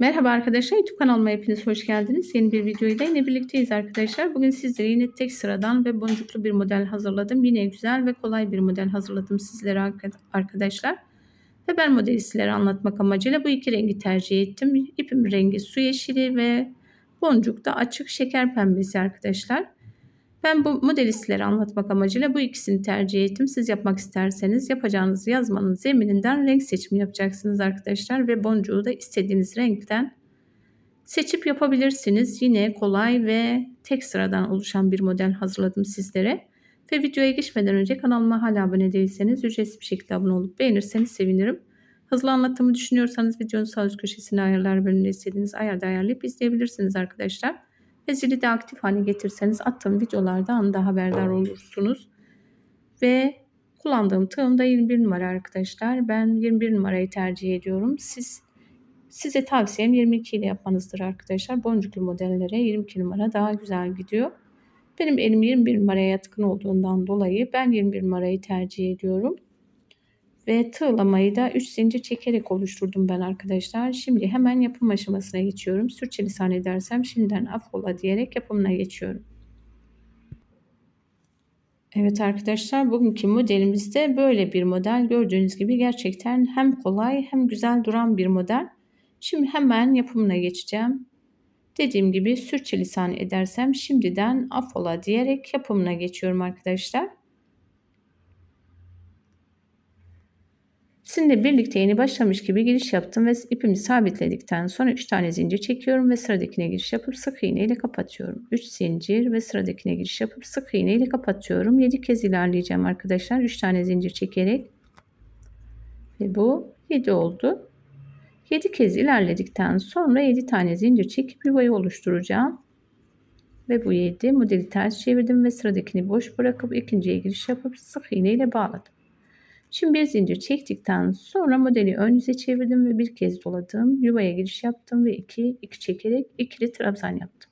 Merhaba arkadaşlar YouTube kanalıma hepiniz hoş geldiniz. Yeni bir videoyla yine birlikteyiz arkadaşlar. Bugün sizlere yine tek sıradan ve boncuklu bir model hazırladım. Yine güzel ve kolay bir model hazırladım sizlere arkadaşlar. Ve ben modeli sizlere anlatmak amacıyla bu iki rengi tercih ettim. İpim rengi su yeşili ve boncuk da açık şeker pembesi arkadaşlar. Ben bu modeli anlatmak amacıyla bu ikisini tercih ettim. Siz yapmak isterseniz yapacağınız yazmanın zemininden renk seçimi yapacaksınız arkadaşlar. Ve boncuğu da istediğiniz renkten seçip yapabilirsiniz. Yine kolay ve tek sıradan oluşan bir model hazırladım sizlere. Ve videoya geçmeden önce kanalıma hala abone değilseniz ücretsiz bir şekilde abone olup beğenirseniz sevinirim. Hızlı anlattığımı düşünüyorsanız videonun sağ üst köşesine ayarlar bölümünde istediğiniz ayarda ayarlayıp izleyebilirsiniz arkadaşlar ve zili de aktif hale getirseniz attığım videolardan da haberdar olursunuz. Ve kullandığım tığım da 21 numara arkadaşlar. Ben 21 numarayı tercih ediyorum. Siz size tavsiyem 22 ile yapmanızdır arkadaşlar. Boncuklu modellere 22 numara daha güzel gidiyor. Benim elim 21 numaraya yatkın olduğundan dolayı ben 21 numarayı tercih ediyorum. Ve tığlamayı da 3 zincir çekerek oluşturdum ben arkadaşlar. Şimdi hemen yapım aşamasına geçiyorum. Sürçülisan edersem şimdiden affola diyerek yapımına geçiyorum. Evet arkadaşlar bugünkü modelimizde böyle bir model. Gördüğünüz gibi gerçekten hem kolay hem güzel duran bir model. Şimdi hemen yapımına geçeceğim. Dediğim gibi sürçülisan edersem şimdiden affola diyerek yapımına geçiyorum arkadaşlar. Sizinle birlikte yeni başlamış gibi giriş yaptım ve ipimi sabitledikten sonra 3 tane zincir çekiyorum ve sıradakine giriş yapıp sık iğne ile kapatıyorum. 3 zincir ve sıradakine giriş yapıp sık iğne ile kapatıyorum. 7 kez ilerleyeceğim arkadaşlar. 3 tane zincir çekerek ve bu 7 oldu. 7 kez ilerledikten sonra 7 tane zincir çekip yuvayı oluşturacağım. Ve bu 7 modeli ters çevirdim ve sıradakini boş bırakıp ikinciye giriş yapıp sık iğne ile bağladım. Şimdi bir zincir çektikten sonra modeli ön yüze çevirdim ve bir kez doladım. Yuvaya giriş yaptım ve iki, iki çekerek ikili trabzan yaptım.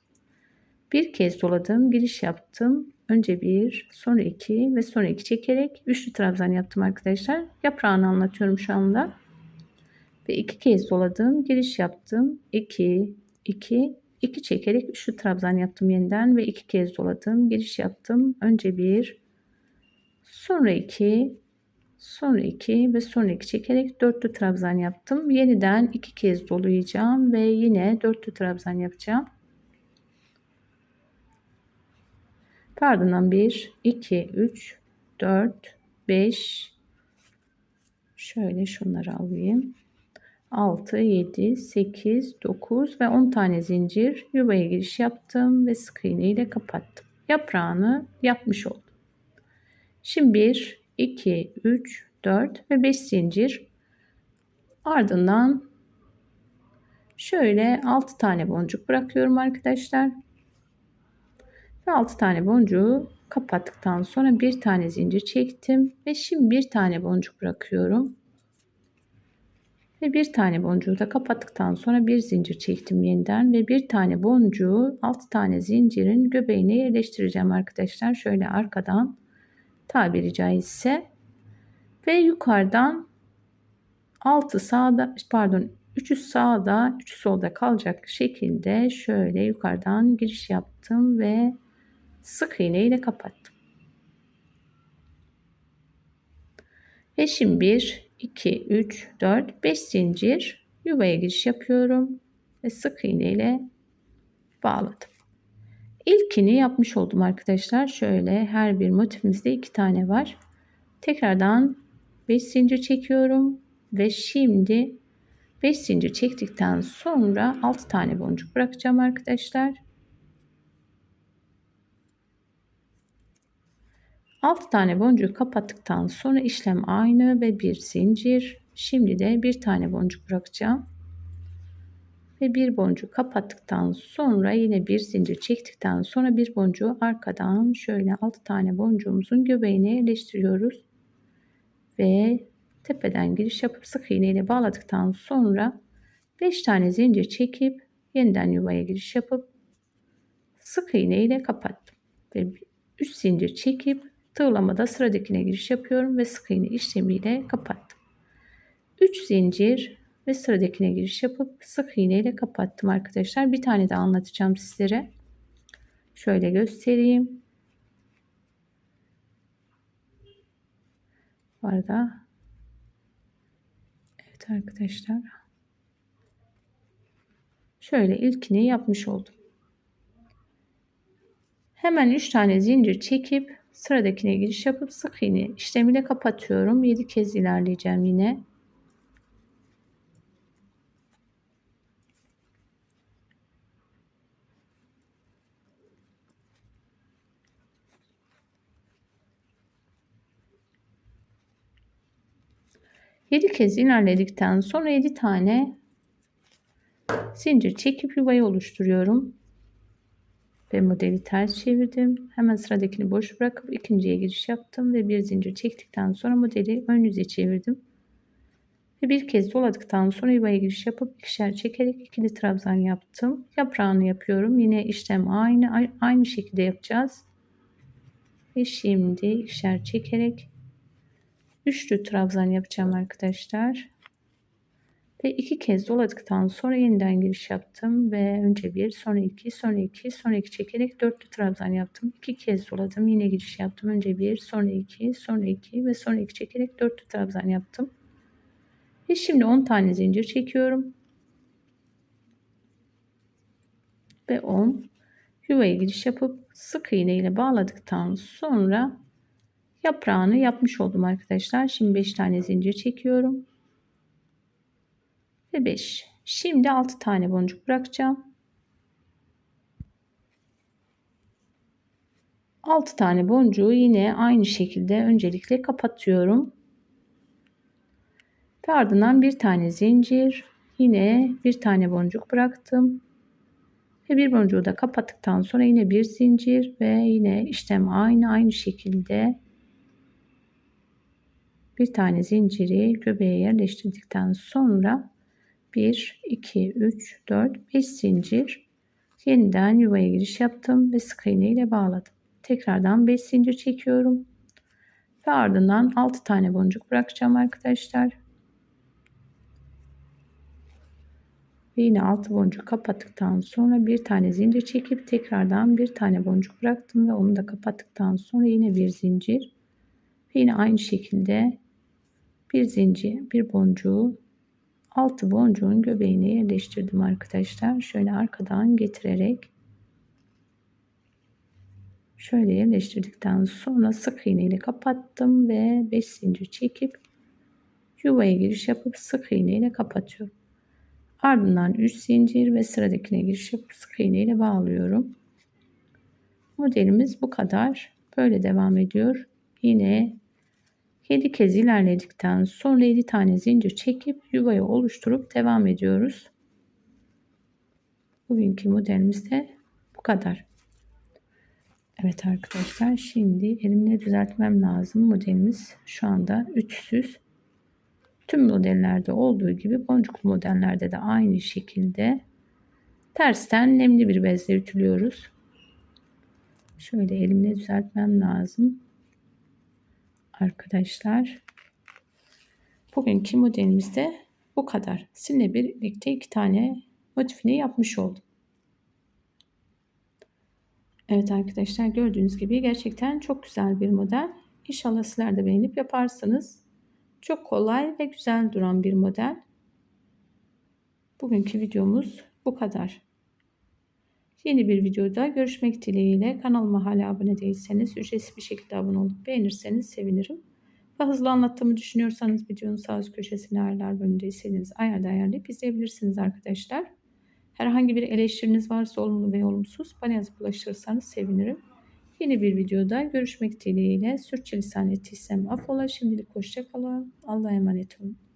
Bir kez doladım, giriş yaptım. Önce bir, sonra iki ve sonra iki çekerek üçlü trabzan yaptım arkadaşlar. Yaprağını anlatıyorum şu anda. Ve iki kez doladım, giriş yaptım. İki, iki, iki çekerek üçlü trabzan yaptım yeniden ve iki kez doladım, giriş yaptım. Önce bir, sonra iki, Sonra 2 ve sonra 2 çekerek dörtlü trabzan yaptım. Yeniden iki kez dolayacağım ve yine dörtlü trabzan yapacağım. Ardından 1, 2, 3, 4, 5 şöyle şunları alayım. 6, 7, 8, 9 ve 10 tane zincir yuvaya giriş yaptım ve sık iğne ile kapattım. Yaprağını yapmış oldum. Şimdi 1, 2, 3, 4 ve 5 zincir. Ardından şöyle 6 tane boncuk bırakıyorum arkadaşlar. Ve 6 tane boncuğu kapattıktan sonra bir tane zincir çektim ve şimdi bir tane boncuk bırakıyorum. Ve bir tane boncuğu da kapattıktan sonra bir zincir çektim yeniden ve bir tane boncuğu 6 tane zincirin göbeğine yerleştireceğim arkadaşlar. Şöyle arkadan tabiri caizse ve yukarıdan 6 sağda pardon 3'ü sağda 3'ü solda kalacak şekilde şöyle yukarıdan giriş yaptım ve sık iğne ile kapattım. Ve şimdi 1 2 3 4 5 zincir yuvaya giriş yapıyorum ve sık iğne ile bağladım. İlkini yapmış oldum arkadaşlar. Şöyle her bir motifimizde iki tane var. Tekrardan 5 zincir çekiyorum ve şimdi 5 zincir çektikten sonra 6 tane boncuk bırakacağım arkadaşlar. 6 tane boncuk kapattıktan sonra işlem aynı ve bir zincir. Şimdi de bir tane boncuk bırakacağım. Ve bir boncuk kapattıktan sonra yine bir zincir çektikten sonra bir boncuğu arkadan şöyle 6 tane boncuğumuzun göbeğine yerleştiriyoruz ve tepeden giriş yapıp sık iğne ile bağladıktan sonra 5 tane zincir çekip yeniden yuvaya giriş yapıp sık iğne ile kapattım. Ve 3 zincir çekip tığlamada sıradakine giriş yapıyorum ve sık iğne işlemiyle kapattım. 3 zincir ve sıradakine giriş yapıp sık iğne ile kapattım arkadaşlar. Bir tane daha anlatacağım sizlere. Şöyle göstereyim. Bu arada evet arkadaşlar şöyle ilkini yapmış oldum. Hemen 3 tane zincir çekip sıradakine giriş yapıp sık iğne işlemiyle kapatıyorum. 7 kez ilerleyeceğim yine. 7 kez ilerledikten sonra 7 tane zincir çekip yuvayı oluşturuyorum. Ve modeli ters çevirdim. Hemen sıradakini boş bırakıp ikinciye giriş yaptım ve bir zincir çektikten sonra modeli ön yüze çevirdim. Ve bir kez doladıktan sonra yuvaya giriş yapıp ikişer çekerek ikili trabzan yaptım. Yaprağını yapıyorum. Yine işlem aynı aynı şekilde yapacağız. Ve şimdi ikişer çekerek üçlü trabzan yapacağım arkadaşlar. Ve iki kez doladıktan sonra yeniden giriş yaptım ve önce bir sonra iki sonra iki sonra iki çekerek dörtlü trabzan yaptım. İki kez doladım yine giriş yaptım. Önce bir sonra iki sonra iki ve sonra iki çekerek dörtlü trabzan yaptım. Ve şimdi 10 tane zincir çekiyorum. Ve 10 yuvaya giriş yapıp sık iğne ile bağladıktan sonra yaprağını yapmış oldum arkadaşlar. Şimdi 5 tane zincir çekiyorum. Ve 5. Şimdi 6 tane boncuk bırakacağım. 6 tane boncuğu yine aynı şekilde öncelikle kapatıyorum. Ve ardından bir tane zincir, yine bir tane boncuk bıraktım. Ve bir boncuğu da kapattıktan sonra yine bir zincir ve yine işlem aynı aynı şekilde bir tane zinciri göbeğe yerleştirdikten sonra 1, 2, 3, 4, 5 zincir yeniden yuvaya giriş yaptım ve sık iğne ile bağladım. Tekrardan 5 zincir çekiyorum. Ve ardından 6 tane boncuk bırakacağım arkadaşlar. Ve yine 6 boncuk kapattıktan sonra bir tane zincir çekip tekrardan bir tane boncuk bıraktım ve onu da kapattıktan sonra yine bir zincir. Ve yine aynı şekilde bir zincir, bir boncuğu altı boncuğun göbeğine yerleştirdim arkadaşlar. Şöyle arkadan getirerek şöyle yerleştirdikten sonra sık iğne ile kapattım ve 5 zincir çekip yuvaya giriş yapıp sık iğne ile kapatıyorum. Ardından 3 zincir ve sıradakine giriş yapıp sık iğne ile bağlıyorum. Modelimiz bu kadar. Böyle devam ediyor. Yine 7 kez ilerledikten sonra 7 tane zincir çekip yuvayı oluşturup devam ediyoruz. Bugünkü modelimiz de bu kadar. Evet arkadaşlar şimdi elimle düzeltmem lazım. Modelimiz şu anda üçsüz. Tüm modellerde olduğu gibi boncuklu modellerde de aynı şekilde tersten nemli bir bezle ütülüyoruz. Şöyle elimle düzeltmem lazım arkadaşlar. Bugünkü modelimizde bu kadar. Sizinle birlikte iki tane motifini yapmış oldum. Evet arkadaşlar gördüğünüz gibi gerçekten çok güzel bir model. İnşallah sizler de beğenip yaparsınız. Çok kolay ve güzel duran bir model. Bugünkü videomuz bu kadar. Yeni bir videoda görüşmek dileğiyle. Kanalıma hala abone değilseniz ücretsiz bir şekilde abone olup beğenirseniz sevinirim. Ve hızlı anlattığımı düşünüyorsanız videonun sağ üst köşesine ayarlar bölümünde istediğiniz ayarda ayarlayıp izleyebilirsiniz arkadaşlar. Herhangi bir eleştiriniz varsa olumlu ve olumsuz bana yazıp ulaştırırsanız sevinirim. Yeni bir videoda görüşmek dileğiyle. Sürçülisan ettiysem affola. Şimdilik hoşçakalın. Allah'a emanet olun.